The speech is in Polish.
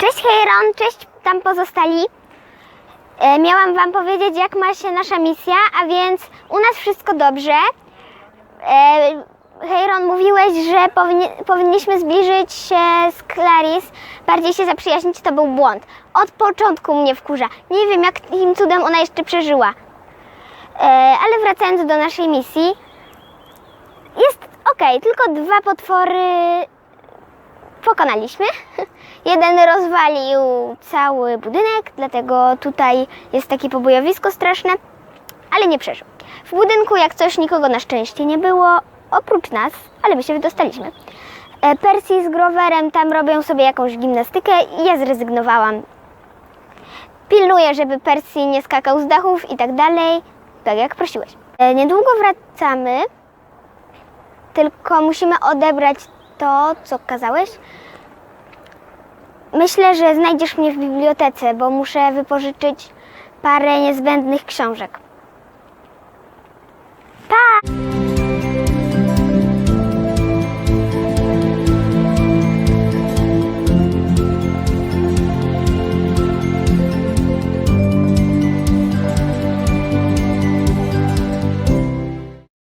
Hej Ron, cześć tam pozostali. E, miałam Wam powiedzieć, jak ma się nasza misja, a więc u nas wszystko dobrze. E, hej Ron, mówiłeś, że powinni, powinniśmy zbliżyć się z Clarice, bardziej się zaprzyjaźnić, to był błąd. Od początku mnie wkurza. Nie wiem, jakim cudem ona jeszcze przeżyła. E, ale wracając do naszej misji, jest ok, tylko dwa potwory pokonaliśmy. Jeden rozwalił cały budynek, dlatego tutaj jest takie pobojowisko straszne, ale nie przeżył. W budynku jak coś nikogo na szczęście nie było, oprócz nas, ale my się wydostaliśmy. E, Percy z Groverem tam robią sobie jakąś gimnastykę i ja zrezygnowałam. Pilnuję, żeby Percy nie skakał z dachów i tak dalej, tak jak prosiłeś. E, Niedługo wracamy, tylko musimy odebrać to, co kazałeś. Myślę, że znajdziesz mnie w bibliotece, bo muszę wypożyczyć parę niezbędnych książek. Pa!